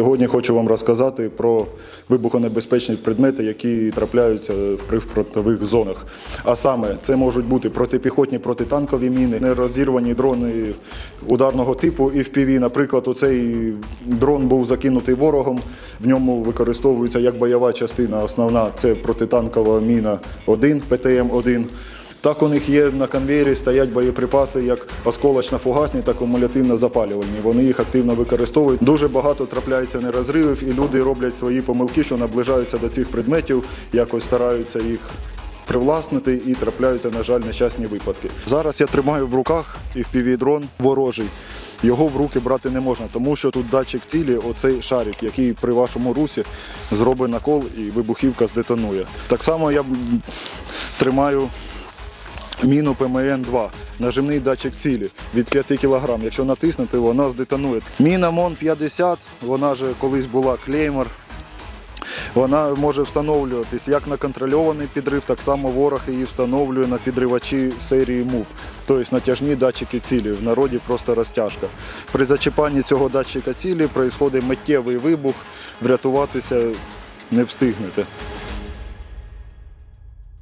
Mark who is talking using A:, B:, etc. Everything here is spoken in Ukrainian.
A: Сьогодні хочу вам розказати про вибухонебезпечні предмети, які трапляються в прифронтових зонах. А саме це можуть бути протипіхотні протитанкові міни, нерозірвані дрони ударного типу і FPV. Наприклад, оцей дрон був закинутий ворогом. В ньому використовується як бойова частина. Основна це протитанкова міна 1 ПТМ-1. Так у них є на конвейері стоять боєприпаси як осколочно-фугасні та кумулятивно-запалювальні. Вони їх активно використовують. Дуже багато трапляється нерозривів, і люди роблять свої помилки, що наближаються до цих предметів, якось стараються їх привласнити і трапляються, на жаль, нещасні випадки. Зараз я тримаю в руках FPV-дрон ворожий. Його в руки брати не можна, тому що тут датчик цілі, оцей шарик, який при вашому русі зробить накол і вибухівка здетонує. Так само я тримаю міну ПМН-2, нажимний датчик цілі від 5 кг. Якщо натиснути, вона здетонує. Міна МОН-50, вона же колись була клеймор. Вона може встановлюватись як на контрольований підрив, так само ворог її встановлює на підривачі серії МУВ, тобто натяжні датчики цілі, в народі просто розтяжка. При зачіпанні цього датчика цілі відбувається миттєвий вибух, врятуватися не встигнете.